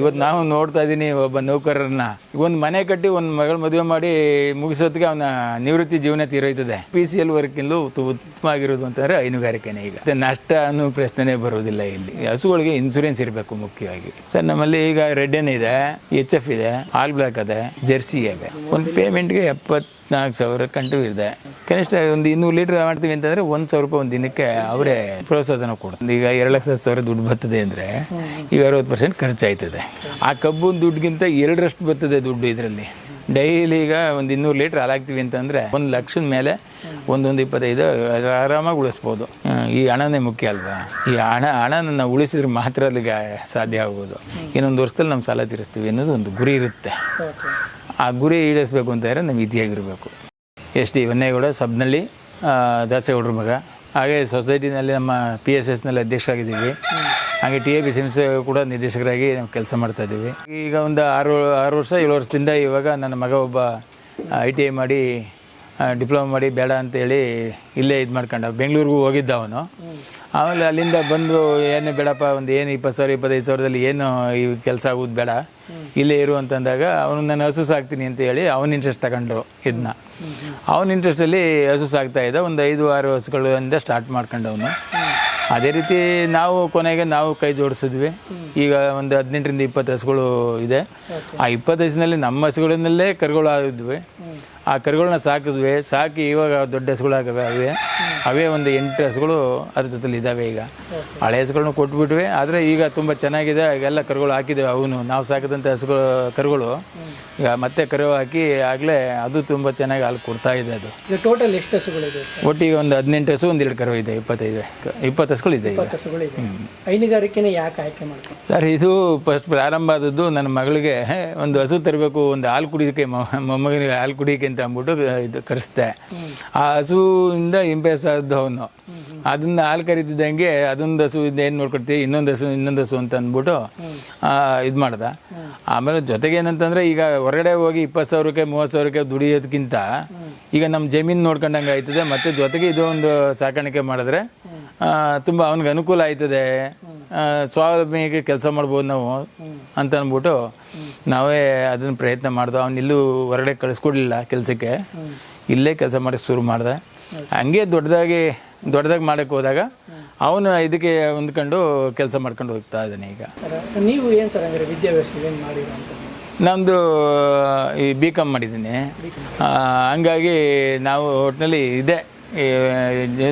ಇವತ್ತು ನಾವು ನೋಡ್ತಾ ಇದ್ದೀನಿ ಒಬ್ಬ ನೌಕರರನ್ನ. ಒಂದು ಮನೆ ಕಟ್ಟಿ ಒಂದು ಮಗಳ ಮದುವೆ ಮಾಡಿ ಮುಗಿಸೋದಕ್ಕೆ ಅವನ ನಿವೃತ್ತಿ ಜೀವನ ತೀರೋಯ್ತದೆ. ಪಿ ಸಿ ಎಲ್ ವರ್ಕಿಂದು ಉತ್ತಮ ಆಗಿರೋದು ಅಂತಂದ್ರೆ ಹೈನುಗಾರಿಕೆನೇ ಈಗ. ನಷ್ಟ ಅನ್ನೋ ಪ್ರಶ್ನೆನೇ ಬರೋದಿಲ್ಲ ಇಲ್ಲಿ. ಹಸುಗಳಿಗೆ ಇನ್ಸೂರೆನ್ಸ್ ಇರಬೇಕು ಮುಖ್ಯವಾಗಿ. ಸರ್, ನಮ್ಮಲ್ಲಿ ಈಗ ರೆಡ್ ಎನ್ ಇದೆ ಎಚ್ ಎಫ್ ಇದೆ ಆಲ್ ಬ್ಲಾಕ್ ಇದೆ ಜೆರ್ಸಿ ಇದೆ. ಒಂದು ಪೇಮೆಂಟ್ಗೆ ಎಪ್ಪತ್ನಾಲ್ಕು ಸಾವಿರ ಕಂಟು ಇದೆ ಕನಿಷ್ಠ ಒಂದು ಇನ್ನೂರು ಲೀಟರ್ ಮಾಡ್ತೀವಿ ಅಂತಂದ್ರೆ ಒಂದು ಸಾವಿರ ರೂಪಾಯಿ ಒಂದು ದಿನಕ್ಕೆ ಅವರೇ ಪ್ರೋತ್ಸಾಹನ ಕೊಡ್ತಾರೆ. ಈಗ ಎರಡು ಲಕ್ಷ ಸಾವಿರ ದುಡ್ಡು ಬರ್ತದೆ ಅಂದರೆ ಈಗ ಅರವತ್ತು ಪರ್ಸೆಂಟ್ ಖರ್ಚಾಯ್ತದೆ. ಆ ಕಬ್ಬು ದುಡ್ಡಿಗಿಂತ ಎರಡರಷ್ಟು ಬರ್ತದೆ ದುಡ್ಡು ಇದರಲ್ಲಿ. ಡೈಲಿ ಈಗ ಒಂದು ಇನ್ನೂರು ಲೀಟ್ರ್ ಹಾಲಾಗ್ತೀವಿ ಅಂತಂದರೆ ಒಂದು ಲಕ್ಷದ ಮೇಲೆ ಒಂದೊಂದು ಇಪ್ಪತ್ತೈದು ಆರಾಮಾಗಿ ಉಳಿಸ್ಬೋದು. ಈ ಹಣನೇ ಮುಖ್ಯ ಅಲ್ವಾ? ಈ ಹಣ, ಹಣನ ನಾವು ಉಳಿಸಿದ್ರೆ ಮಾತ್ರ ಅಲ್ಲಿಗೆ ಸಾಧ್ಯ ಆಗ್ಬೋದು ಇನ್ನೊಂದು ವರ್ಷದಲ್ಲಿ ನಮ್ಮ ಸಾಲ ತೀರಿಸ್ತೀವಿ ಅನ್ನೋದು ಒಂದು ಗುರಿ ಇರುತ್ತೆ. ಆ ಗುರಿ ಈಡೇರಿಸಬೇಕು ಅಂತ ಹೇಳಿದ್ರೆ ನಾವು ಇತಿಯಾಗಿರಬೇಕು ಎಸ್ ಟಿ ಹೊನ್ನೇಗೌಡ ಸಬ್ನಳ್ಳಿ ಆ, ದಾಸೇಗೌಡ್ರ ಮಗ. ಹಾಗೆ ಸೊಸೈಟಿನಲ್ಲಿ ನಮ್ಮ ಪಿ ಎಸ್ ಎಸ್ನಲ್ಲಿ ಅಧ್ಯಕ್ಷರಾಗಿದ್ದೀವಿ. ಹಾಗೆ ಟಿ ಎ ಬಿ ಸಿಮ್ಸ್ ಕೂಡ ನಿರ್ದೇಶಕರಾಗಿ ನಾವು ಕೆಲಸ ಮಾಡ್ತಾ ಇದ್ದೀವಿ. ಈಗ ಒಂದು ಆರು ಆರು ವರ್ಷ ಏಳು ವರ್ಷದಿಂದ ಇವಾಗ ನನ್ನ ಮಗ ಒಬ್ಬ ಐ ಟಿ ಐ ಮಾಡಿ ಡಿಪ್ಲೊಮಾ ಮಾಡಿ ಬೇಡ ಅಂತೇಳಿ ಇಲ್ಲೇ ಇದು ಮಾಡ್ಕೊಂಡ ಬೆಂಗಳೂರಿಗೂ ಹೋಗಿದ್ದ ಅವನು. ಆಮೇಲೆ ಅಲ್ಲಿಂದ ಬಂದು ಏನು ಬೇಡಪ್ಪ, ಒಂದು ಏನು ಇಪ್ಪತ್ತು ಸಾವಿರ, ಇಪ್ಪತ್ತೈದು ಸಾವಿರದಲ್ಲಿ ಏನು ಈ ಕೆಲಸ ಆಗೋದು ಬೇಡ. ಇಲ್ಲೇ ಇರು ಅಂತಂದಾಗ ಅವನು ನಾನು ಹಸು ಸಾಕ್ತೀನಿ ಅಂತ ಹೇಳಿ ಅವನ ಇಂಟ್ರೆಸ್ಟ್ ತಗೊಂಡು ಇದನ್ನ ಅವನ ಇಂಟ್ರೆಸ್ಟಲ್ಲಿ ಹಸು ಸಾಕ್ತಾ ಇದ್ದ ಒಂದು ಐದು, ಆರು ಹಸುಗಳಿಂದ ಸ್ಟಾರ್ಟ್ ಮಾಡ್ಕೊಂಡವನು ಅದೇ ರೀತಿ ನಾವು ಕೊನೆಗೆ ನಾವು ಕೈ ಜೋಡಿಸಿದ್ವಿ. ಈಗ ಒಂದು ಹದಿನೆಂಟರಿಂದ ಇಪ್ಪತ್ತು ಹಸುಗಳು ಇದೆ. ಆ ಇಪ್ಪತ್ತು ಹಸಿನಲ್ಲಿ ನಮ್ಮ ಹಸುಗಳನ್ನಲ್ಲೇ ಕರುಗಳು ಆಗಿದ್ವಿ ಆ ಕರುಗಳನ್ನ ಸಾಕಿದ್ವಿ ಸಾಕಿ ಇವಾಗ ದೊಡ್ಡ ಹಸುಗಳಾಗವೆ ಅವೇ ಅವೇ ಒಂದು ಎಂಟು ಹಸುಗಳು ಅದ್ರ ಜೊತೆಲಿ ಇದ್ದಾವೆ ಈಗ. ಹಳೆ ಹಸುಗಳನ್ನ ಕೊಟ್ಬಿಟ್ವಿ ಆದರೆ ಈಗ ತುಂಬ ಚೆನ್ನಾಗಿದೆ ಎಲ್ಲ ಕರುಗಳು ಹಾಕಿದ್ದೇವೆ ಅವನು. ನಾವು ಸಾಕಿದಂಥ ಹಸುಗಳು ಕರುಗಳು. ಈಗ ಮತ್ತೆ ಕರು ಹಾಕಿ ಆಗಲೇ ಅದು ತುಂಬ ಚೆನ್ನಾಗಿ ಹಾಲು ಕೊಡ್ತಾ ಇದೆ ಅದು. ಟೋಟಲ್ ಎಷ್ಟು ಹಸುಗಳಿದೆ ಸರ್? ಒಟ್ಟಿಗೆ ಒಂದು ಹದಿನೆಂಟು ಹಸು ಒಂದು ಎರಡು ಕರು ಇದೆ ಇಪ್ಪತ್ತೈದು. ಇಪ್ಪತ್ತು ಹಸುಗಳು ಇದೆ ಹೈನುಗಾರಿಕೆ ಹೈನುಗಾರಿಕೆನೇ ಯಾಕೆ ಆಯ್ಕೆ ಸರ್ ಇದು ಫಸ್ಟ್ ಪ್ರಾರಂಭ ಆದದ್ದು ನನ್ನ ಮಗಳಿಗೆ ಒಂದು ಹಸು ತರಬೇಕು ಒಂದು ಹಾಲು ಕುಡಿಯೋಕ್ಕೆ ಮೊಮ್ಮಗನಿಗೆ ಹಾಲು ಕುಡಿಯೋಕೆ ಅಂತ ಅಂದ್ಬಿಟ್ಟು ಇದು ಕರೆಸ್ದೆ. ಆ ಹಸುವಿಂದ ಆದ್ದು ಅವನು. ಅದನ್ನ ಹಾಲು ಕರಿತಿದ್ದಂಗೆ ಅದೊಂದು ಹಸು ಏನು ನೋಡ್ಕೊಡ್ತೀವಿ ಇನ್ನೊಂದು ಹಸು ಇನ್ನೊಂದು ಹಸು ಅಂತ ಅಂದ್ಬಿಟ್ಟು ಇದು ಮಾಡ್ದ. ಆಮೇಲೆ ಜೊತೆಗೆ ಏನಂತಂದ್ರೆ ಈಗ ಹೊರಗಡೆ ಹೋಗಿ ಇಪ್ಪತ್ತು ಸಾವಿರಕ್ಕೆ, ಮೂವತ್ತು ಸಾವಿರಕ್ಕೆ ದುಡಿಯೋದಕ್ಕಿಂತ ಈಗ ನಮ್ಮ ಜಮೀನು ನೋಡ್ಕೊಂಡಂಗೆ ಆಯ್ತದೆ. ಮತ್ತೆ ಜೊತೆಗೆ ಇದು ಒಂದು ಸಾಕಾಣಿಕೆ ಮಾಡಿದ್ರೆ ತುಂಬ ಅವನಿಗೆ ಅನುಕೂಲ ಆಯ್ತದೆ. ಸ್ವಾವಲಂಬಿಗೆ ಕೆಲಸ ಮಾಡ್ಬೋದು ನಾವು ಅಂತ ಅಂದ್ಬಿಟ್ಟು ನಾವೇ ಅದನ್ನ ಪ್ರಯತ್ನ ಮಾಡ್ದು ಅವ್ನು ಇಲ್ಲೂ ಹೊರಗಡೆ ಕಳಿಸ್ಕೊಡ್ಲಿಲ್ಲ ಕೆಲಸಕ್ಕೆ. ಇಲ್ಲೇ ಕೆಲಸ ಮಾಡೋಕ್ಕೆ ಶುರು ಮಾಡ್ದೆ. ಹಂಗೆ ದೊಡ್ಡದಾಗಿ ದೊಡ್ಡದಾಗಿ ಮಾಡೋಕ್ಕೆ ಹೋದಾಗ ಅವನು ಇದಕ್ಕೆ ಹೊಂದ್ಕೊಂಡು ಕೆಲಸ ಮಾಡ್ಕೊಂಡು ಹೋಗ್ತಾ ಇದ್ದಾನೆ ಈಗ. ನೀವು ಏನು ಸರ್ ಅಂದರೆ ವಿದ್ಯಾಭ್ಯಾಸ ಏನು ಮಾಡಿರೋ ಅಂತ? ನಮ್ಮದು ಈ ಬಿ ಕಾಮ್ ಮಾಡಿದ್ದೀನಿ ಹಂಗಾಗಿ ನಾವು ಒಟ್ಟಿನಲ್ಲಿ ಇದೆ.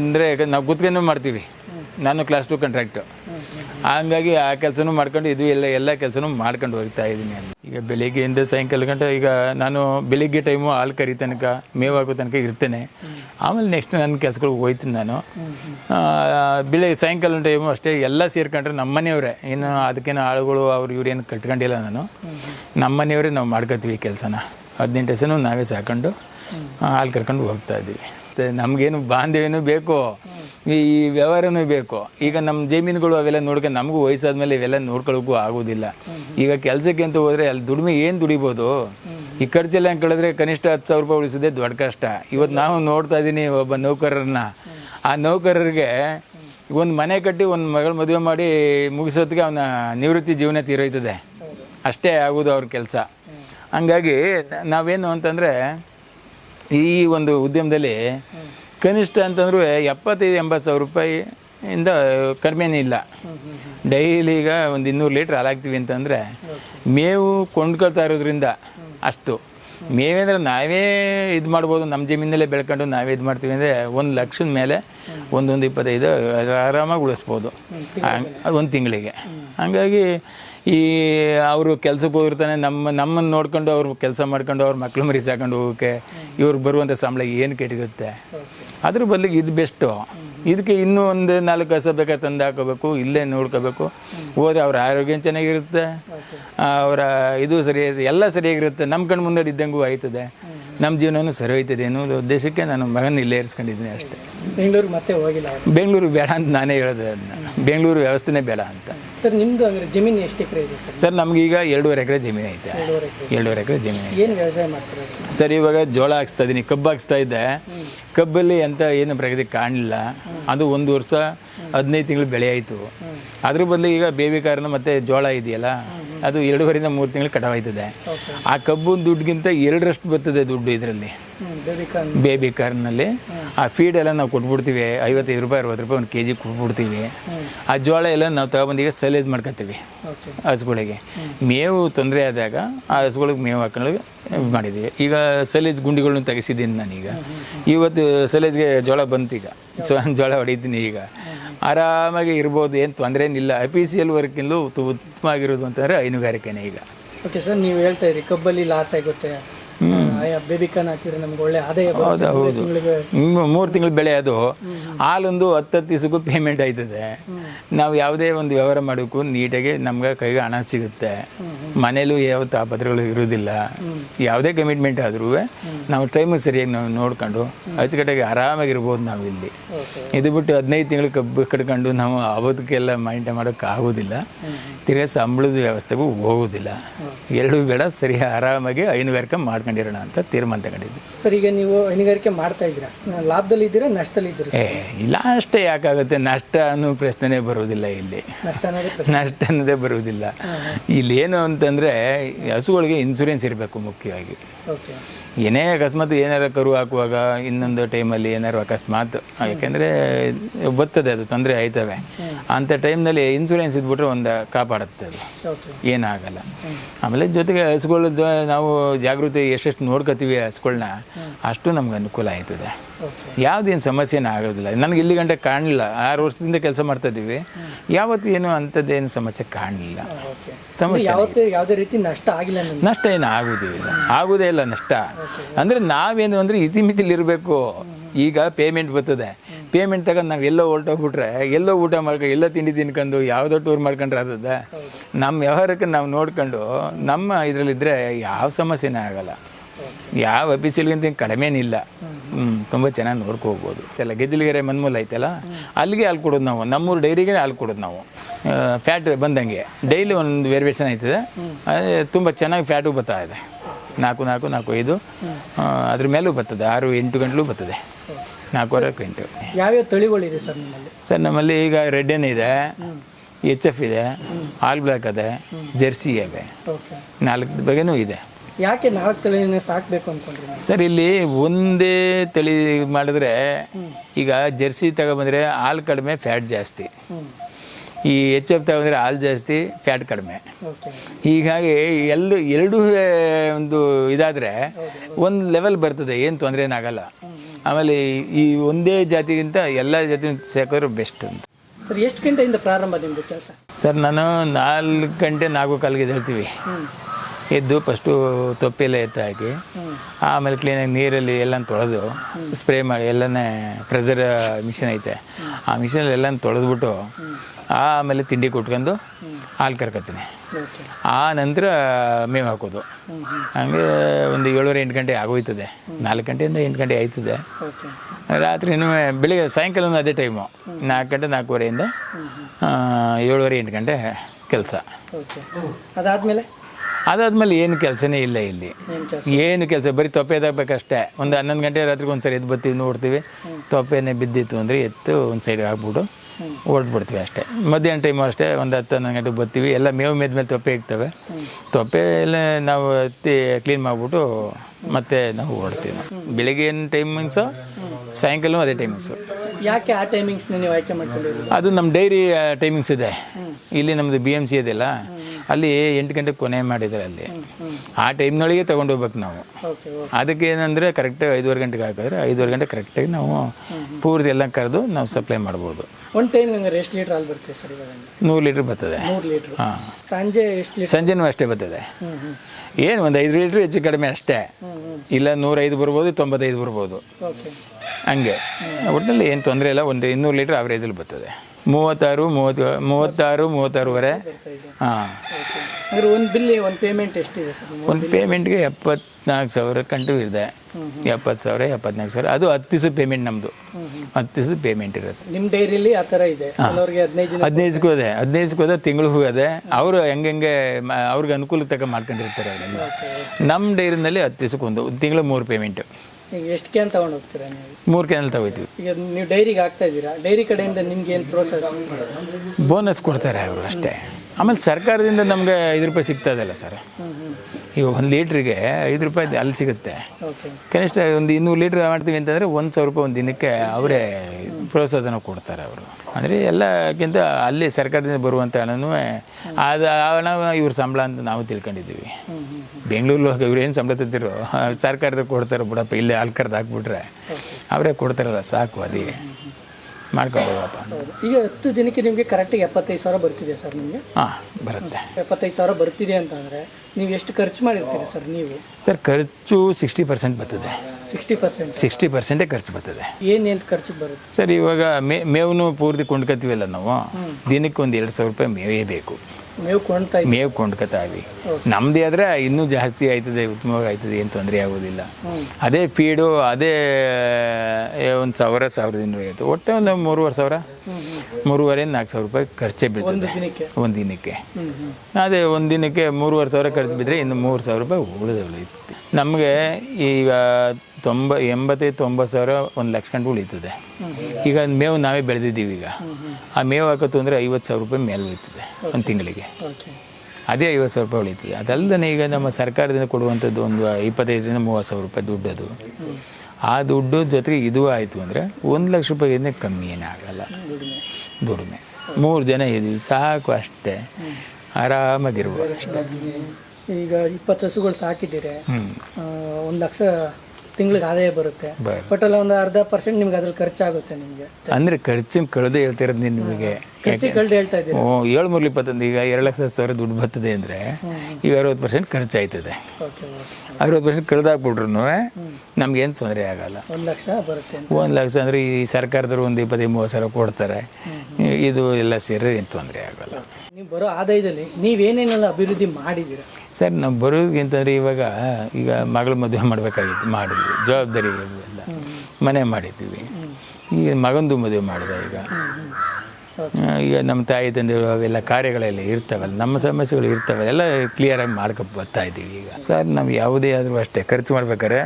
ಅಂದರೆ ನಾವು ಕೂತ್ಕೊಂಡು ಮಾಡ್ತೀವಿ. ನಾನು ಕ್ಲಾಸ್ ಟು ಕಾಂಟ್ರಾಕ್ಟು ಹಂಗಾಗಿ ಆ ಕೆಲಸನೂ ಮಾಡ್ಕೊಂಡು ಇದು ಎಲ್ಲ ಎಲ್ಲ ಕೆಲಸನೂ ಮಾಡ್ಕೊಂಡು ಹೋಗ್ತಾ ಇದ್ದೀನಿ. ಈಗ ಬೆಳಿಗ್ಗೆಯಿಂದ ಸಾಯಂಕಾಲ ಗಂಟ, ಈಗ ನಾನು ಬೆಳಿಗ್ಗೆ ಟೈಮು ಹಾಲು ಕರಿ ತನಕ, ಮೇವಾಗೋ ತನಕ ಇರ್ತೇನೆ. ಆಮೇಲೆ ನೆಕ್ಸ್ಟ್ ನನ್ನ ಕೆಲ್ಸಗಳಿಗೆ ಹೋಯ್ತೀನಿ ನಾನು. ಬೆಳಿಗ್ಗೆ ಸಾಯಂಕಾಲ ಟೈಮು ಅಷ್ಟೇ ಎಲ್ಲ ಸೇರ್ಕೊಂಡ್ರೆ ನಮ್ಮ ಮನೆಯವರೇ. ಇನ್ನು ಅದಕ್ಕೇನು ಆಳುಗಳು, ಅವ್ರು ಇವ್ರೇನು ಕಟ್ಕೊಂಡಿಲ್ಲ ನಾನು. ನಮ್ಮ ಮನೆಯವರೇ ನಾವು ಮಾಡ್ಕೊತೀವಿ ಕೆಲಸನ. ಹದಿನೆಂಟು ಹೆಸರು ನಾವೇ ಸಾಕೊಂಡು ಹಾಲು ಕರ್ಕೊಂಡು ಹೋಗ್ತಾ ಇದ್ದೀವಿ ಮತ್ತು ನಮಗೇನು ಬಾಂಧವ್ಯನೂ ಬೇಕು. ಈ ವ್ಯವಹಾರನೂ ಬೇಕು. ಈಗ ನಮ್ಮ ಜಮೀನುಗಳು ಅವೆಲ್ಲ ನೋಡ್ಕೊಂಡು ನಮಗೂ ವಯಸ್ಸಾದ್ಮೇಲೆ ಇವೆಲ್ಲ ನೋಡ್ಕೊಳ್ಳೋಕ್ಕೂ ಆಗೋದಿಲ್ಲ. ಈಗ ಕೆಲಸಕ್ಕೆ ಅಂತ ಹೋದರೆ ಅಲ್ಲಿ ದುಡಿಮೆ ಏನು ದುಡಿಬೋದು? ಈ ಖರ್ಚೆಲ್ಲ ಹೆಂಗೆ ಕಳೆದ್ರೆ ಕನಿಷ್ಠ ಹತ್ತು ಸಾವಿರ ರೂಪಾಯಿ ಉಳಿಸೋದೇ ದೊಡ್ಡ ಕಷ್ಟ. ಇವತ್ತು ನಾವು ನೋಡ್ತಾ ಇದ್ದೀನಿ ಒಬ್ಬ ನೌಕರರನ್ನ. ಆ ನೌಕರರಿಗೆ ಒಂದು ಮನೆ ಕಟ್ಟಿ ಒಂದು ಮಗಳ ಮದುವೆ ಮಾಡಿ ಮುಗಿಸೋತ್ತಿಗೆ ಅವನ ನಿವೃತ್ತಿ ಜೀವನ ತೀರೋಯ್ತದೆ. ಅಷ್ಟೇ ಆಗೋದು ಅವ್ರ ಕೆಲಸ. ಹಂಗಾಗಿ ನಾವೇನು ಅಂತಂದರೆ ಈ ಒಂದು ಉದ್ಯಮದಲ್ಲಿ ಕನಿಷ್ಠ ಅಂತಂದ್ರೂ ಎಪ್ಪತ್ತೈದು ಎಂಬತ್ತು ಸಾವಿರ ರೂಪಾಯಿ ಇಂದ ಕಡಿಮೆನೇ ಇಲ್ಲ. ಡೈಲಿ ಈಗ ಒಂದು ಇನ್ನೂರು ಲೀಟ್ರ್ ಹಾಲಾಗ್ತೀವಿ ಅಂತಂದರೆ ಮೇವು ಕೊಂಡ್ಕೊಳ್ತಾ ಇರೋದ್ರಿಂದ ಅಷ್ಟು. ಮೇವೇಂದ್ರೆ ನಾವೇ ಇದು ಮಾಡ್ಬೋದು ನಮ್ಮ ಜಮೀನಲ್ಲೇ ಬೆಳ್ಕೊಂಡು ನಾವೇ ಇದು ಮಾಡ್ತೀವಿ ಅಂದರೆ ಒಂದು ಲಕ್ಷದ ಮೇಲೆ ಒಂದೊಂದು ಇಪ್ಪತ್ತೈದು ಆರಾಮಾಗಿ ಉಳಿಸ್ಬೋದು. ಒಂದು ತಿಂಗಳಿಗೆ. ಹಂಗಾಗಿ ಈ ಅವರು ಕೆಲಸಕ್ಕೆ ಹೋಗಿರ್ತಾನೆ ನಮ್ಮ ನಮ್ಮನ್ನು ನೋಡ್ಕೊಂಡು ಅವ್ರು ಕೆಲಸ ಮಾಡ್ಕೊಂಡು ಅವ್ರ ಮಕ್ಳು ಮರಿ ಸಾಕೊಂಡು ಹೋಗೋಕ್ಕೆ ಇವ್ರಿಗೆ ಬರುವಂಥ ಸಂಬಳ ಏನು ಕೆಟ್ಟಿರುತ್ತೆ? ಅದ್ರ ಬದಲಿಗೆ ಇದು ಬೆಸ್ಟು. ಇದಕ್ಕೆ ಇನ್ನೂ ಒಂದು ನಾಲ್ಕು ಹಸ ಬೇಕಾದ್ರೆ ತಂದು ಹಾಕೋಬೇಕು ಇಲ್ಲೇ ನೋಡ್ಕೋಬೇಕು. ಹೋದ್ರೆ ಅವ್ರ ಆರೋಗ್ಯ ಚೆನ್ನಾಗಿರುತ್ತೆ. ಅವರ ಇದು ಸರಿ ಎಲ್ಲ ಸರಿಯಾಗಿರುತ್ತೆ. ನಮ್ಮ ಕಣ್ಣು ಮುಂದೆ ಇದ್ದಂಗೂ ಆಯ್ತದೆ. ನಮ್ಮ ಜೀವನವೂ ಸರಿ ಹೋಯ್ತದೆ ಅನ್ನೋದು ಉದ್ದೇಶಕ್ಕೆ ನಾನು ಮಗನ ಇಲ್ಲೇ ಇರಿಸ್ಕೊಂಡಿದ್ದೀನಿ ಅಷ್ಟೇ. ಬೆಂಗಳೂರಿಗೆ ಮತ್ತೆ ಹೋಗಿಲ್ಲ. ಬೆಂಗಳೂರು ಬೇಡ ಅಂತ ನಾನೇ ಹೇಳಿದೆ ಅದನ್ನ ಬೆಂಗಳೂರು ವ್ಯವಸ್ಥೆನೇ ಬೇಡ ಅಂತ. ಸರ್ ನಿಮ್ಮದು ಹಂಗಾರೆ ಜಮೀನು ಎಷ್ಟು ಎಕರೆ ಇದೆ ಸರ್? ಸರ್ ನಮಗೀಗ ಎರಡೂವರೆ ಎಕರೆ ಜಮೀನು ಐತೆ. ಎರಡೂವರೆ ಎಕರೆ ಎರಡೂವರೆ ಎಕರೆ ಜಮೀನು ಐತೆ. ಏನು ವ್ಯವಸಾಯ ಮಾಡ್ತಾರೆ ಸರ್? ಇವಾಗ ಜೋಳ ಹಾಕ್ಸ್ತಾ ಇದ್ದೀನಿ ಕಬ್ಬು ಹಾಕ್ಸ್ತಾ ಇದ್ದೆ. ಕಬ್ಬಲ್ಲಿ ಎಂತ ಏನು ಪ್ರಗತಿ ಕಾಣಲಿಲ್ಲ. ಅದು ಒಂದು ವರ್ಷ ಹದಿನೈದು ತಿಂಗಳು ಬೆಳೆ ಆಯಿತು. ಅದ್ರ ಬದಲು ಈಗ ಬೇಬಿ ಕಾರಣ ಮತ್ತು ಜೋಳ ಇದೆಯಲ್ಲ ಅದು ಎರಡೂವರೆಯಿಂದ ಮೂರು ತಿಂಗಳು ಕಟಾವಾಯ್ತದೆ. ಆ ಕಬ್ಬು ದುಡ್ಡಿಗಿಂತ ಎರಡರಷ್ಟು ಬರ್ತದೆ ದುಡ್ಡು ಇದರಲ್ಲಿ. ಬೇಬಿ ಕಾರ್ನಲ್ಲಿ ಆ ಫೀಡ್ ಎಲ್ಲ ನಾವು ಕೊಟ್ಬಿಡ್ತೀವಿ ಐವತ್ತೈದು ರೂಪಾಯಿ ಅರವತ್ತು ರೂಪಾಯಿ ಒಂದು ಕೆ ಜಿ ಕೊಟ್ಬಿಡ್ತೀವಿ ಆ ಜೋಳ ಎಲ್ಲ ನಾವು ತಗೊಬಂದು ಈಗ ಸಲೇಜ್ ಮಾಡ್ಕೊತೀವಿ ಹಸುಗಳಿಗೆ. ಮೇವು ತೊಂದರೆ ಆದಾಗ ಆ ಹಸುಗಳಿಗೆ ಮೇವು ಹಾಕೊಂಡು ಮಾಡಿದ್ದೀವಿ ಈಗ ಸಲೇಜ್ ಗುಂಡಿಗಳನ್ನ ತೆಗೆಸಿದ್ದೀನಿ ನಾನೀಗ. ಇವತ್ತು ಸಲೇಜ್ಗೆ ಜೋಳ ಬಂತು ಈಗ. ಸೊ ಜೋಳ ಹೊಡಿತೀನಿ ಈಗ. ಆರಾಮಾಗಿ ಇರ್ಬೋದು ಏನು ತೊಂದರೆ ಏನಿಲ್ಲ ಎಲ್ ವರ್ಕಿಂದಲೂ ಉತ್ತಮವಾಗಿರೋದು ಅಂತಂದರೆ ಹೈನುಗಾರಿಕೆನೇ ಈಗ ಓಕೆ ಸರ್ ನೀವು ಹೇಳ್ತಾ ಇರಿ ಕಬ್ಬಲ್ಲಿ ಲಾಸ್ ಆಗುತ್ತೆ ಬೇಬಿಕಾನ್ ಹಾಕಿದ್ರೆ ನಮ್ಗೆ ಒಳ್ಳೆ ಆದಾಯ ಹೌದು ಹೌದು. ಮೂರು ತಿಂಗಳು ಬೆಳೆ ಅದು. ಹಾಲೊಂದು ಹತ್ತತ್ತು ದಿವಸಕ್ಕೂ ಪೇಮೆಂಟ್ ಆಯ್ತದೆ ನಾವು ಯಾವುದೇ ಒಂದು ವ್ಯವಹಾರ ಮಾಡೋಕ್ಕೂ ನೀಟಾಗಿ ನಮ್ಗೆ ಕೈಗೆ ಹಣ ಸಿಗುತ್ತೆ. ಮನೇಲೂ ಯಾವ ತಾಪತ್ರಗಳು ಇರೋದಿಲ್ಲ ಯಾವುದೇ ಕಮಿಟ್ಮೆಂಟ್ ಆದ್ರೂ ನಾವು ಟೈಮಿಗೆ ಸರಿಯಾಗಿ ನಾವು ನೋಡ್ಕೊಂಡು ಅಚ್ಚುಕಟ್ಟಾಗಿ ಆರಾಮಾಗಿರ್ಬೋದು ನಾವು ಇಲ್ಲಿ. ಇದು ಬಿಟ್ಟು ಹದಿನೈದು ತಿಂಗಳು ಕಬ್ಬು ಕಟ್ಕೊಂಡು ನಾವು ಅವತ್ತಕ್ಕೆಲ್ಲ ಮೈಂಟೈನ್ ಮಾಡೋಕ್ಕೆ ಆಗೋದಿಲ್ಲ ತಿರ್ಗಾ ಸಂಬಳದ ವ್ಯವಸ್ಥೆಗೂ ಹೋಗೋದಿಲ್ಲ ಎರಡೂ ಬೇಡ ಸರಿ ಆರಾಮಾಗಿ ಹೈನುಗಾರಿಕೆ ಮಾಡ್ಕೊಂಡಿರೋಣ ಅಂತ ತೀರ್ಮಾನ ತಗೊಂಡಿದ್ವಿ ಸರ್ ಈಗ ನೀವು ಹೈನುಗಾರಿಕೆ ಮಾಡ್ತಾ ಇದ್ದೀರಾ? ಲಾಭದಲ್ಲಿ ಇದ್ದೀರಾ ನಷ್ಟದಲ್ಲಿ ಇದ್ದೀರಾ ಏ ಇಲ್ಲ ಅಷ್ಟೇ ಯಾಕಾಗುತ್ತೆ? ನಷ್ಟ ಅನ್ನೋ ಪ್ರಶ್ನೆನೇ ಬರೋದಿಲ್ಲ ಇಲ್ಲಿ. ನಷ್ಟ ಅನ್ನೋದು ಪ್ರಶ್ನೆ. ನಷ್ಟ ಅನ್ನೋದೇ ಬರುವುದಿಲ್ಲ. ಇಲ್ಲೇನು ಅಂತಂದರೆ ಹಸುಗಳಿಗೆ ಇನ್ಸೂರೆನ್ಸ್ ಇರಬೇಕು ಮುಖ್ಯವಾಗಿ. ಓಕೆ. ಏನೇ ಅಕಸ್ಮಾತ್ ಏನಾರ ಕರು ಹಾಕುವಾಗ ಇನ್ನೊಂದು ಟೈಮಲ್ಲಿ ಏನಾರು ಅಕಸ್ಮಾತ್. ಯಾಕೆಂದರೆ ಬರ್ತದೆ ಅದು ತೊಂದರೆ ಆಯ್ತವೆ. ಅಂಥ ಟೈಮ್ನಲ್ಲಿ ಇನ್ಸೂರೆನ್ಸ್ ಇದ್ಬಿಟ್ರೆ ಒಂದು ಕಾಪಾಡುತ್ತೆ ಅದು. ಏನಾಗಲ್ಲ. ಆಮೇಲೆ ಜೊತೆಗೆ ಹಸುಗಳದ್ದು ನಾವು ಜಾಗೃತಿ ಎಷ್ಟೆಷ್ಟು ನೋಡ್ಕೋತೀವಿ ಹಸುಗಳನ್ನ ಅಷ್ಟು ನಮ್ಗೆ ಅನುಕೂಲ ಆಯ್ತದೆ. ಯಾವುದೇನು ಸಮಸ್ಯೆನ ಆಗೋದಿಲ್ಲ. ನನಗೆ ಇಲ್ಲಿ ಗಂಟೆ ಕಾಣಲಿಲ್ಲ. ಆರು ವರ್ಷದಿಂದ ಕೆಲಸ ಮಾಡ್ತಾ ಇದ್ದೀವಿ ಯಾವತ್ತೂ ಏನು ಅಂಥದ್ದೇನು ಸಮಸ್ಯೆ ಕಾಣಲಿಲ್ಲ. ಯಾವುದೇ ರೀತಿ ನಷ್ಟ ಆಗಿಲ್ಲ ನಷ್ಟ ಏನು ಆಗುವುದಿಲ್ಲ ಆಗುವುದೇ ಇಲ್ಲ ನಷ್ಟ. ಅಂದರೆ ನಾವೇನು ಅಂದರೆ ಇತಿಮಿತಿಲಿ ಇರಬೇಕು. ಈಗ ಪೇಮೆಂಟ್ ಬರ್ತದೆ. ಪೇಮೆಂಟ್ ತಗೊಂಡು ನಾವು ಎಲ್ಲೋ ಹೊರಟೋಗ್ಬಿಟ್ರೆ ಎಲ್ಲೋ ಊಟ ಮಾಡ್ಕೊಂಡು ಎಲ್ಲೋ ತಿಂಡಿ ತಿನ್ಕೊಂಡು ಯಾವುದೋ ಟೂರ್ ಮಾಡ್ಕೊಂಡ್ರೆ ಆದದ ನಮ್ಮ ವ್ಯವಹಾರಕ್ಕೆ ನಾವು ನೋಡ್ಕೊಂಡು ನಮ್ಮ ಇದರಲ್ಲಿದ್ದರೆ ಯಾವ ಸಮಸ್ಯೆನೇ ಆಗಲ್ಲ. ಯಾವ ಅಫೀಸಲ್ಗಿಂತ ಕಡಿಮೆನಿಲ್ಲ. ಹ್ಞೂ ತುಂಬ ಚೆನ್ನಾಗಿ ನೋಡ್ಕೋಬೋದು. ಎಲ್ಲ ಗೆದ್ದಲಿಗೆರೆ ಮನ್ಮೂಲ ಐತಲ್ಲ? ಅಲ್ಲಿಗೆ ಹಾಲು ಕೊಡೋದು ನಾವು. ನಮ್ಮೂರು ಡೈರಿಗೆ ಹಾಲು ಕೊಡೋದು ನಾವು. ಫ್ಯಾಟ್ ಬಂದಂಗೆ. ಡೈಲಿ ಒಂದು ವೇರಿಯೇಷನ್ ಐತದೆ. ತುಂಬ ಚೆನ್ನಾಗಿ ಫ್ಯಾಟು ಬರ್ತಾ ಇದೆ. ನಾಲ್ಕು ನಾಲ್ಕು ನಾಲ್ಕು ಐದು. ಅದ್ರ ಮೇಲೂ ಬರ್ತದೆ. ಆರು ಎಂಟು ಗಂಟಲು ಬರ್ತದೆ. ನಾಲ್ಕೂವರೆ ಗಂಟೆ. ಯಾವ್ಯಾವ ತಳಿಗಳಿದೆ ಸರ್ ನಿಮ್ಮಲ್ಲಿ? ಸರ್ ನಮ್ಮಲ್ಲಿ ಈಗ ರೆಡ್ ಎನ್ ಇದೆ ಎಚ್ ಎಫ್ ಇದೆ ಆಲ್ ಬ್ಲ್ಯಾಕ್ ಇದೆ ಜೆರ್ಸಿ ಇದೆ ನಾಲ್ಕು ಬಗೆನೂ ಇದೆ. ಯಾಕೆ ನಾಲ್ಕು ತಳಿನ ಸಾಕಬೇಕು ಅನ್ಕೊಂಡ್ರಿ ಸರ್ ಇಲ್ಲಿ ಒಂದೇ ತಳಿ ಮಾಡಿದ್ರೆ ಈಗ ಜೆರ್ಸಿ ತಗೊಬಂದ್ರೆ ಹಾಲು ಕಡಿಮೆ ಫ್ಯಾಟ್ ಜಾಸ್ತಿ. ಈ ಎಚ್ ಎಫ್ ತಗೊಂಡ್ರೆ ಹಾಲು ಜಾಸ್ತಿ ಫ್ಯಾಟ್ ಕಡಿಮೆ. ಹೀಗಾಗಿ ಎಲ್ಲ ಎರಡೂ ಒಂದು ಇದಾದರೆ ಒಂದು ಲೆವೆಲ್ ಬರ್ತದೆ ಏನು ತೊಂದರೆ ಏನಾಗಲ್ಲ ಆಮೇಲೆ ಈ ಒಂದೇ ಜಾತಿಗಿಂತ ಎಲ್ಲ ಜಾತಿ ಸೇಕೋರು ಬೆಸ್ಟ್ ಅಂತ. ಸರ್ ಎಷ್ಟು ಗಂಟೆಯಿಂದ ಪ್ರಾರಂಭ ನಿಮ್ಮದು ಕೆಲಸ? ಸರ್ ನಾನು ನಾಲ್ಕು ಗಂಟೆ ನಾಲ್ಕು ಕಾಲಿಗೆ ಹೇಳ್ತೀವಿ ಎದ್ದು ಫಸ್ಟು ತೊಪ್ಪೆಲ್ಲ ಎತ್ತು ಹಾಕಿ ಆಮೇಲೆ ಕ್ಲೀನಾಗಿ ನೀರಲ್ಲಿ ಎಲ್ಲ ತೊಳೆದು ಸ್ಪ್ರೇ ಮಾಡಿ ಎಲ್ಲನೇ ಪ್ರೆಸರ್ ಮಿಷಿನ್ ಐತೆ. ಆ ಮಿಷಿನಲ್ಲಿ ಎಲ್ಲ ತೊಳೆದ್ಬಿಟ್ಟು ಆಮೇಲೆ ತಿಂಡಿ ಕೊಟ್ಕೊಂಡು ಹಾಲು ಕರ್ಕೊತೀನಿ ಆ ನಂತರ ಮೇವು ಹಾಕೋದು. ಹಂಗೆ ಒಂದು ಏಳುವರೆ ಎಂಟು ಗಂಟೆ ಆಗೋಯ್ತದೆ. ನಾಲ್ಕು ಗಂಟೆಯಿಂದ ಎಂಟು ಗಂಟೆ ಆಯ್ತದೆ. ರಾತ್ರಿ ಇನ್ನೂ ಬೆಳಿಗ್ಗೆ ಸಾಯಂಕಾಲ ಅದೇ ಟೈಮು ನಾಲ್ಕು ಗಂಟೆ ನಾಲ್ಕೂವರೆಯಿಂದ ಏಳುವರೆ ಎಂಟು ಗಂಟೆ ಕೆಲಸ. ಅದಾದಮೇಲೆ? ಅದಾದ್ಮೇಲೆ ಏನು ಕೆಲಸನೇ ಇಲ್ಲ ಇಲ್ಲಿ. ಏನು ಕೆಲಸ? ಬರೀ ತೊಪ್ಪೆ ಎದಾಗಬೇಕಷ್ಟೇ ಒಂದು ಹನ್ನೊಂದು ಗಂಟೆ ರಾತ್ರಿಗೆ ಒಂದು ಸರಿ ಎದ್ದು ಬರ್ತೀವಿ ನೋಡ್ತೀವಿ. ತೊಪ್ಪೆನೇ ಬಿದ್ದಿತ್ತು ಅಂದರೆ ಎತ್ತು ಒಂದು ಸೈಡ್ಗೆ ಹಾಕ್ಬಿಟ್ಟು ಓಡ್ಬಿಡ್ತೀವಿ ಅಷ್ಟೇ. ಮಧ್ಯಾಹ್ನ ಟೈಮು ಅಷ್ಟೇ ಒಂದು ಹತ್ತು ಹನ್ನೊಂದು ಗಂಟೆಗೆ ಬರ್ತೀವಿ. ಎಲ್ಲ ಮೇವು ಮೇದ್ಮೇಲೆ ತೊಪ್ಪೆ ಇರ್ತವೆ. ತೊಪ್ಪೆ ಎಲ್ಲ ನಾವು ಎತ್ತಿ ಕ್ಲೀನ್ ಮಾಡಿಬಿಟ್ಟು ಮತ್ತೆ ನಾವು ಹೊರಡ್ತೀವಿ. ಬೆಳಿಗ್ಗೆ ಏನು ಟೈಮಿಂಗ್ಸು ಸಾಯಂಕಾಲ ಅದೇ ಟೈಮಿಂಗ್ಸು ಯಾಕೆ ಆ ಟೈಮಿಂಗ್ಸ್ ನೀವು ಆಯ್ಕೆ ಮಾಡ್ಕೊಂಡಿರೋದು? ಅದು ನಮ್ಮ ಡೈರಿ ಟೈಮಿಂಗ್ಸ್ ಇದೆ. ಇಲ್ಲಿ ನಮ್ಮದು ಬಿ ಎಂ ಸಿ ಇದೆಯಲ್ಲ ಅಲ್ಲಿ ಎಂಟು ಗಂಟೆಗೆ ಕೊನೆ ಮಾಡಿದ್ದಾರೆ ಅಲ್ಲಿ. ಆ ಟೈಮ್ನೊಳಗೆ ತೊಗೊಂಡು ಹೋಗ್ಬೇಕು ನಾವು. ಅದಕ್ಕೆ ಏನಂದರೆ ಕರೆಕ್ಟ್ ಐದುವರೆ ಗಂಟೆಗೆ ಹಾಕಿದ್ರೆ ಐದುವರೆ ಗಂಟೆ ಕರೆಕ್ಟಾಗಿ ನಾವು ಪೂರ್ತಿ ಎಲ್ಲ ಕರೆದು ನಾವು ಸಪ್ಲೈ ಮಾಡ್ಬೋದು. ಒಂದು ಟೈಮ್ ಎಷ್ಟು ಲೀಟ್ರ್ ಹಾಲು ಬರುತ್ತೆ ಸರ್ ನೂರು ಲೀಟ್ರ್ ಬರ್ತದೆ. ಹಾಂ. ಸಂಜೆ ಎಷ್ಟು ಸಂಜೆನೂ ಅಷ್ಟೇ ಬರ್ತದೆ. ಏನು ಒಂದು ಐದು ಲೀಟ್ರ್ ಹೆಚ್ಚು ಕಡಿಮೆ ಅಷ್ಟೇ. ಇಲ್ಲ ನೂರೈದು ಬರ್ಬೋದು ತೊಂಬತ್ತೈದು ಬರ್ಬೋದು. ಹಂಗೆ. ಒಟ್ಟಿನಲ್ಲಿ ಏನು ತೊಂದರೆ ಇಲ್ಲ ಒಂದು ಇನ್ನೂರು ಲೀಟ್ರ್ ಅವರೇಜಲ್ಲಿ ಬರ್ತದೆ. ಮೂವತ್ತಾರು ಮೂವತ್ತು ಮೂವತ್ತಾರು ಮೂವತ್ತಾರೂವರೆ. ಹಾಂ. ಅಂದ್ರೆ ಒಂದು ಬಿಲ್ಲಿ ಒಂದು ಪೇಮೆಂಟ್ ಎಷ್ಟಿದೆ ಸರ್? ಒಂದು ಪೇಮೆಂಟ್ಗೆ ಎಪ್ಪತ್ನಾಲ್ಕು ಸಾವಿರ ಕಂಟು ಇದೆ. ಎಪ್ಪತ್ತು ಸಾವಿರ ಎಪ್ಪತ್ನಾಲ್ಕು ಸಾವಿರ. ಅದು ಹತ್ತು ದಿವಸ ಪೇಮೆಂಟ್ ನಮ್ಮದು ಹತ್ತು ದಿವಸದ ಪೇಮೆಂಟ್ ಇರುತ್ತೆ. ನಿಮ್ಮ ಡೈರಿಲಿ ಆ ಥರ ಇದೆ? ಅವ್ರಿಗೆ ಹದಿನೈದು ದಿನ ಹದಿನೈದಕ್ಕೂ ಅದೇ. ಹದಿನೈದಕ್ಕೂ ಅದೇ ತಿಂಗಳು ಅದೇ. ಅವರು ಹೆಂಗೆ ಅವ್ರಿಗೆ ಅನುಕೂಲ ತಕ್ಕ ಮಾಡ್ಕೊಂಡಿರ್ತಾರೆ ಅವರೆಲ್ಲ ನಮ್ಮ ಡೈರಿನಲ್ಲಿ ಹತ್ತು ದಿವಸಕ್ಕೆ ಒಂದು ಒಂದು ತಿಂಗಳು ಮೂರು ಪೇಮೆಂಟು ಈಗ ಎಷ್ಟು ಕ್ಯಾನ್ ತಗೊಂಡು ಹೋಗ್ತೀರಾ ನೀವು? ಮೂರು ಕ್ಯಾನಲ್ ತಗೋತೀವಿ. ಈಗ ನೀವು ಡೈರಿಗೆ ಹಾಕ್ತಾ ಇದ್ದೀರಾ? ಡೈರಿ ಕಡೆಯಿಂದ ನಿಮ್ಗೆ ಏನು ಪ್ರೋಸೆಸ್ ಬೋನಸ್ ಕೊಡ್ತಾರೆ ಅವರು ಅಷ್ಟೇ. ಆಮೇಲೆ ಸರ್ಕಾರದಿಂದ ನಮಗೆ ಐದು ರೂಪಾಯಿ ಸಿಗ್ತಾ ಇದೆಯಲ್ಲ ಸರ್? ಈಗ ಒಂದು ಲೀಟ್ರಿಗೆ ಐದು ರೂಪಾಯಿ ಅಲ್ಲಿ ಸಿಗುತ್ತೆ. ಕನಿಷ್ಠ ಒಂದು ಇನ್ನೂರು ಲೀಟ್ರ್ ಮಾಡ್ತೀವಿ ಅಂತಂದರೆ ಒಂದು ಸಾವಿರ ರೂಪಾಯಿ ಒಂದು ದಿನಕ್ಕೆ ಅವರೇ ಪ್ರೋತ್ಸಾಹನ ಕೊಡ್ತಾರೆ ಅವರು. ಅಂದರೆ ಎಲ್ಲಕ್ಕಿಂತ ಅಲ್ಲಿ ಸರ್ಕಾರದಿಂದ ಬರುವಂಥ ಹಣನೂ, ಅದು ಹಣ ಇವ್ರ ಸಂಬಳ ಅಂತ ನಾವು ತಿಳ್ಕೊಂಡಿದ್ದೀವಿ. ಬೆಂಗಳೂರು ಇವ್ರು ಏನು ಸಂಬಳ ತಿಂತಿರೋ ಸರ್ಕಾರದ ಕೊಡ್ತಾರೆ ಬಿಡಪ್ಪ, ಇಲ್ಲೇ ಅಲ್ಲಿ ಕರೆದು ಹಾಕ್ಬಿಟ್ರೆ. ಅವರೇ ಕೊಡ್ತಾರಲ್ಲ, ಸಾಕು ಅದೇ. ಮಾಡ್ಕೊಬೋದಪ್ಪ ಈಗ ಹತ್ತು ದಿನಕ್ಕೆ ನಿಮಗೆ ಕರೆಕ್ಟಾಗಿ ಎಪ್ಪತ್ತೈದು ಸಾವಿರ ಬರ್ತಿದೆ ಸರ್ ನಿಮಗೆ? ಹಾಂ ಬರುತ್ತೆ. ಎಪ್ಪತ್ತೈದು ಸಾವಿರ ಬರ್ತಿದೆ ಅಂತಂದರೆ ನೀವು ಎಷ್ಟು ಖರ್ಚು ಮಾಡಿರ್ತೀರಿ ಸರ್ ನೀವು? ಸರ್ ಖರ್ಚು ಸಿಕ್ಸ್ಟಿ ಪರ್ಸೆಂಟ್ ಬರ್ತದೆ. ಸಿಕ್ಸ್ಟಿ ಪರ್ಸೆಂಟ್ ಸಿಕ್ಸ್ಟಿ ಪರ್ಸೆಂಟೇ ಖರ್ಚು ಬರ್ತದೆ. ಏನೇನು ಖರ್ಚು ಬರುತ್ತೆ? ಸರ್ ಇವಾಗ ಮೇ ಮೇವನ್ನು ಪೂರ್ತಿ ಕೊಂಡ್ಕೊತೀವಲ್ಲ ನಾವು? ದಿನಕ್ಕೆ ಒಂದು ಎರಡು ಸಾವಿರ ರೂಪಾಯಿ ಮೇವೇ ಬೇಕು. ಮೇವು ಕೊಂಡ್ತಾ ಮೇವು ಕೊಂಡ್ಕೊತಾವಿ ನಮ್ಮದೇ ಆದರೆ ಇನ್ನೂ ಜಾಸ್ತಿ ಆಯ್ತದೆ ಉತ್ತಮವಾಗಿ ಆಯ್ತದೆ ಏನು ತೊಂದರೆ ಆಗೋದಿಲ್ಲ. ಅದೇ ಫೀಡು ಅದೇ ಒಂದು ಸಾವಿರ ಸಾವಿರದ ಇನ್ನೂರು ಐವತ್ತು ಒಟ್ಟೆ ಒಂದು ಮೂರುವರೆ ಸಾವಿರ? ಮೂರುವರೆ ನಾಲ್ಕು ಸಾವಿರ ರೂಪಾಯಿ ಖರ್ಚೇ ಬೀಳ್ತದೆ. ಒಂದು ದಿನಕ್ಕೆ? ಅದೇ ಒಂದು ದಿನಕ್ಕೆ ಮೂರುವರೆ ಸಾವಿರ ಖರ್ಚು ಬಿದ್ದರೆ ಇನ್ನು ಮೂರು ಸಾವಿರ ರೂಪಾಯಿ ಉಳಿದು ಉಳಿಯುತ್ತೆ ನಮಗೆ ಈಗ ತೊಂಬ ಎಂಬತ್ತೈದು ತೊಂಬತ್ತು ಸಾವಿರ ಒಂದು ಲಕ್ಷ ಗಂಟೆ ಉಳಿತದೆ. ಈಗ ಮೇವು ನಾವೇ ಬೆಳೆದಿದ್ದೀವಿ ಈಗ. ಆ ಮೇವು ಹಾಕೋತು ಅಂದರೆ ಐವತ್ತು ಸಾವಿರ ರೂಪಾಯಿ ಮೇಲೆ ಉಳಿತದೆ ಒಂದು ತಿಂಗಳಿಗೆ. ಅದೇ ಐವತ್ತು ಸಾವಿರ ರೂಪಾಯಿ ಉಳಿತದೆ. ಅದಲ್ಲದೆ ಈಗ ನಮ್ಮ ಸರ್ಕಾರದಿಂದ ಕೊಡುವಂಥದ್ದು ಒಂದು ಇಪ್ಪತ್ತೈದರಿಂದ ಮೂವತ್ತು ಸಾವಿರ ರೂಪಾಯಿ ದುಡ್ಡು ಅದು ಆ ದುಡ್ಡು ಜೊತೆಗೆ ಇದು ಆಯಿತು ಅಂದರೆ ಒಂದು ಲಕ್ಷ ರೂಪಾಯಿಗಿಂತ ಕಮ್ಮಿ ಏನಾಗಲ್ಲ ದುಡಿಮೆ ದುಡಿಮೆ. ಮೂರು ಜನ ಇದ್ವಿ ಸಾಕು ಅಷ್ಟೇ. ಆರಾಮಾಗಿರ್ಬೋದು ಈಗ ಇಪ್ಪತ್ತು ಹಸುಗಳು ಸಾಕಿದ್ದೀರಿ. ಒಂದು ಲಕ್ಷ ತಿಂಗಳಿಗೆ ಆದಾಯ ಬರುತ್ತೆ. ಬರ್ ಬಟ್ ಅಲ್ಲ ಒಂದು ಅರ್ಧ ಪರ್ಸೆಂಟ್ ನಿಮ್ಗೆ ಅದ್ರಲ್ಲಿ ಖರ್ಚಾಗುತ್ತೆ ನಿಮಗೆ. ಅಂದರೆ ಖರ್ಚಿನ ಕಳೆದೇ ಹೇಳ್ತಿರೋದು ನೀನು ನಿಮಗೆ. ಖರ್ಚು ಕಳ್ದು ಹೇಳ್ತಾ ಇದ್ದೀರಿ ಓ ಏಳು ಮೂರು ಇಪ್ಪತ್ತೊಂದು ಈಗ ಎರಡು ಲಕ್ಷ ಸಾವಿರ ದುಡ್ಡು ಬರ್ತದೆ ಅಂದರೆ ಈಗ ಅರವತ್ತು ಪರ್ಸೆಂಟ್ ಖರ್ಚಾಯ್ತದೆ. ಅರವತ್ತು ಪರ್ಸೆಂಟ್ ಕಳೆದಾಕ್ಬಿಟ್ರು ನಮ್ಗೇನು ತೊಂದರೆ ಆಗಲ್ಲ. ಒಂದು ಲಕ್ಷ ಬರುತ್ತೆ ಒಂದು ಲಕ್ಷ ಅಂದರೆ ಈ ಸರ್ಕಾರದವ್ರು ಒಂದು ಇಪ್ಪತ್ತೈದು ಮೂವತ್ತು ಸಾವಿರ ಕೊಡ್ತಾರೆ. ಇದು ಎಲ್ಲ ಸೇರಿ ಏನು ತೊಂದರೆ ಆಗೋಲ್ಲ. ನೀವು ಬರೋ ಆದಾಯದಲ್ಲಿ ನೀವೇನೇನೆಲ್ಲ ಅಭಿವೃದ್ಧಿ ಮಾಡಿದ್ದೀರಾ? ಸರ್ ನಾವು ಬರೋದಕ್ಕಿಂತಂದ್ರೆ ಇವಾಗ ಈಗ ಮಗಳ ಮದುವೆ ಮಾಡಬೇಕಾಗಿತ್ತು ಮಾಡಿದ್ವಿ. ಜವಾಬ್ದಾರಿ ಎಲ್ಲ. ಮನೆ ಮಾಡಿದ್ದೀವಿ ಈಗ ಮಗಂದು ಮದುವೆ ಮಾಡಿದೆ ಈಗ. ಈಗ ನಮ್ಮ ತಾಯಿ ತಂದೆ ಅವೆಲ್ಲ ಕಾರ್ಯಗಳೆಲ್ಲ ಇರ್ತಾವಲ್ಲ ನಮ್ಮ ಸಮಸ್ಯೆಗಳು ಇರ್ತವೆ ಎಲ್ಲ ಕ್ಲಿಯರಾಗಿ ಮಾಡ್ಕೊ ಬರ್ತಾ ಇದ್ದೀವಿ ಈಗ. ಸರ್ ನಾವು ಯಾವುದೇ ಆದರೂ ಅಷ್ಟೇ. ಖರ್ಚು ಮಾಡ್ಬೇಕಾದ್ರೆ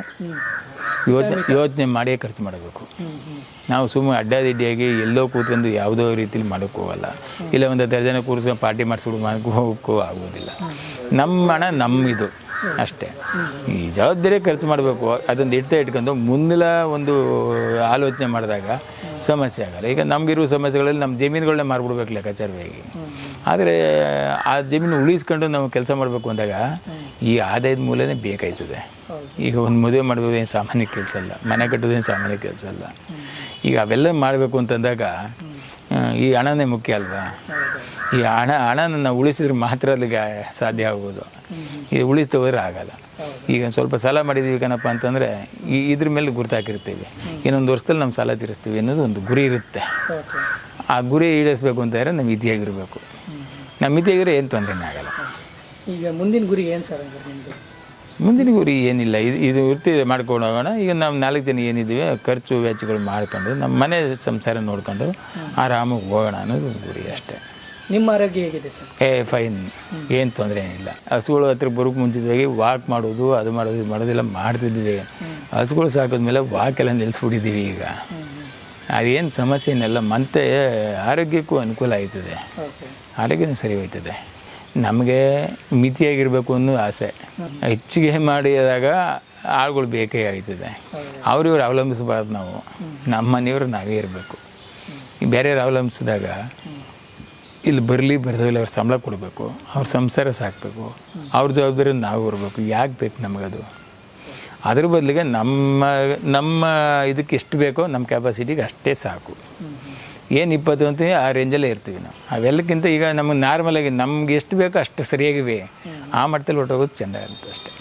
ಯೋಚನೆ ಯೋಚನೆ ಮಾಡಿಯೇ ಖರ್ಚು ಮಾಡಬೇಕು. ನಾವು ಸುಮ್ಮನೆ ಅಡ್ಡಾದಿಡ್ಡಿಯಾಗಿ ಎಲ್ಲೋ ಕೂತ್ಕೊಂಡು ಯಾವುದೋ ರೀತಿಲಿ ಮಾಡೋಕ್ಕೆ ಹೋಗಲ್ಲ. ಇಲ್ಲ ಒಂದು ಹತ್ತು ಜನ ಕೂರಿಸ್ಕೊಂಡು ಪಾರ್ಟಿ ಮಾಡಿಸ್ಬಿಡು ಮಾಡೋಕ್ಕೂ ಹೋಗೋಕ್ಕೂ ಆಗೋದಿಲ್ಲ. ನಮ್ಮ ಹಣ ನಮ್ಮಿದು ಅಷ್ಟೇ. ಈ ಜವಾಬ್ದಾರಿ ಖರ್ಚು ಮಾಡಬೇಕು. ಅದೊಂದು ಇಡ್ತಾ ಇಟ್ಕೊಂಡು ಮುಂದಿನ ಒಂದು ಆಲೋಚನೆ ಮಾಡಿದಾಗ ಸಮಸ್ಯೆ ಆಗಲ್ಲ. ಈಗ ನಮಗಿರುವ ಸಮಸ್ಯೆಗಳಲ್ಲಿ ನಮ್ಮ ಜಮೀನುಗಳನ್ನ ಮಾರ್ಬಿಡ್ಬೇಕು ಲೆಕ್ಕಾಚಾರವಾಗಿ. ಆದರೆ ಆ ಜಮೀನು ಉಳಿಸ್ಕೊಂಡು ನಾವು ಕೆಲಸ ಮಾಡಬೇಕು ಅಂದಾಗ ಈ ಆದಾಯದ ಮೂಲನೇ ಬೇಕಾಯ್ತದೆ. ಈಗ ಒಂದು ಮದುವೆ ಮಾಡೋದೇನು ಏನು ಸಾಮಾನ್ಯ ಕೆಲಸ ಅಲ್ಲ. ಮನೆ ಕಟ್ಟೋದೇನು ಸಾಮಾನ್ಯ ಕೆಲಸ ಅಲ್ಲ. ಈಗ ಅವೆಲ್ಲ ಮಾಡಬೇಕು ಅಂತಂದಾಗ ಈ ಹಣನೇ ಮುಖ್ಯ ಅಲ್ವಾ? ಈ ಹಣ ಹಣನ ನಾವು ಉಳಿಸಿದ್ರೆ ಮಾತ್ರ ಅಲ್ಲಿಗೆ ಸಾಧ್ಯ ಆಗೋದು. ಇದು ಉಳಿಸ್ತಾ ಹೋದ್ರೆ ಆಗಲ್ಲ ಈಗ ಸ್ವಲ್ಪ ಸಾಲ ಮಾಡಿದ್ದೀವಿ ಕಣಪ್ಪ ಅಂತಂದರೆ ಈ ಇದ್ರ ಮೇಲೆ ಗುರುತಾಕಿರ್ತೀವಿ ಇನ್ನೊಂದು ವರ್ಷದಲ್ಲಿ ನಮ್ಮ ಸಾಲ ತೀರಿಸ್ತೀವಿ ಅನ್ನೋದು ಒಂದು ಗುರಿ ಇರುತ್ತೆ. ಆ ಗುರಿ ಈಡೇರಿಸ್ಬೇಕು ಅಂತಂದರೆ ನಮ್ಮ ಮಿತಿಯಾಗಿರಬೇಕು ನಮ್ಮ ಮಿತಿಯಾಗಿರೋ ಏನು ತೊಂದರೆನೇ ಆಗಲ್ಲ. ಈಗ ಮುಂದಿನ ಗುರಿ ಏನು ಸರ್ ನಿಮ್ಮದು ಮುಂದಿನ ಗುರಿ ಏನಿಲ್ಲ. ಇದು ಇದು ವೃತ್ತಿ ಮಾಡ್ಕೊಂಡು ಹೋಗೋಣ. ಈಗ ನಾವು ನಾಲ್ಕು ಜನ ಏನಿದ್ದೀವಿ ಖರ್ಚು ವೆಚ್ಚಗಳು ಮಾಡ್ಕೊಂಡು ನಮ್ಮ ಮನೆ ಸಂಸಾರ ನೋಡ್ಕೊಂಡು ಆರಾಮಾಗಿ ಹೋಗೋಣ ಅನ್ನೋದು ಗುರಿ ಅಷ್ಟೇ. ನಿಮ್ಮ ಆರೋಗ್ಯ ಹೇಗಿದೆ ಸರ್? ಏ ಫೈನ್ ಏನು ತೊಂದರೆ ಏನಿಲ್ಲ. ಹಸುಗಳು ಹತ್ರ ಬರೋಕ್ಕೆ ಮುಂಚಿತವಾಗಿ ವಾಕ್ ಮಾಡೋದು ಅದು ಮಾಡೋದು ಇದು ಮಾಡೋದೆಲ್ಲ ಮಾಡ್ತಿದ್ವಿ. ಹಸುಗಳು ಸಾಕಿದ್ಮೇಲೆ ವಾಕ್ ಎಲ್ಲ ನಿಲ್ಲಿಸ್ಬಿಟ್ಟಿದ್ದೀವಿ ಈಗ. ಅದೇನು ಸಮಸ್ಯೆ ಏನಿಲ್ಲ. ಮತ್ತೆ ಆರೋಗ್ಯಕ್ಕೂ ಅನುಕೂಲ ಆಯ್ತದೆ. ಆರೋಗ್ಯನೂ ಸರಿ ಹೋಯ್ತದೆ. ನಮಗೆ ಮಿತಿಯಾಗಿರಬೇಕು ಅನ್ನೋ ಆಸೆ. ಹೆಚ್ಚಿಗೆ ಮಾಡಿದಾಗ ಆಳುಗಳು ಬೇಕೇ ಆಯ್ತದೆ. ಅವ್ರಿವ್ರು ಅವಲಂಬಿಸಬಾರ್ದು ನಾವು. ನಮ್ಮ ಮನೆಯವರು ನಾವೇ ಇರಬೇಕು. ಬೇರೆಯವ್ರು ಅವಲಂಬಿಸಿದಾಗ ಇಲ್ಲಿ ಬರಲಿ ಬರ್ದಿಲ್ಲ ಅವ್ರ ಸಂಬಳ ಕೊಡಬೇಕು. ಅವ್ರ ಸಂಸಾರ ಸಾಕಬೇಕು. ಅವ್ರ ಜವಾಬ್ದಾರಿ ನಾವು ಇರಬೇಕು. ಯಾಕೆ ಬೇಕು ನಮಗದು? ಅದ್ರ ಬದಲಿಗೆ ನಮ್ಮ ನಮ್ಮ ಇದಕ್ಕೆ ಎಷ್ಟು ಬೇಕೋ ನಮ್ಮ ಕೆಪಾಸಿಟಿಗೆ ಅಷ್ಟೇ ಸಾಕು. ಏನು ಇಪ್ಪತ್ತು ಅಂತೀವಿ, ಆ ರೇಂಜಲ್ಲೇ ಇರ್ತೀವಿ ನಾವು. ಅವೆಲ್ಲಕ್ಕಿಂತ ಈಗ ನಮಗೆ ನಾರ್ಮಲಾಗಿ ನಮ್ಗೆ ಎಷ್ಟು ಬೇಕೋ ಅಷ್ಟು ಸರಿಯಾಗಿವೆ. ಆ ಮಟ್ಟದಲ್ಲಿ ಹೊಟ್ಟೋಗೋದು ಚೆಂದ ಅಂತ ಅಷ್ಟೇ.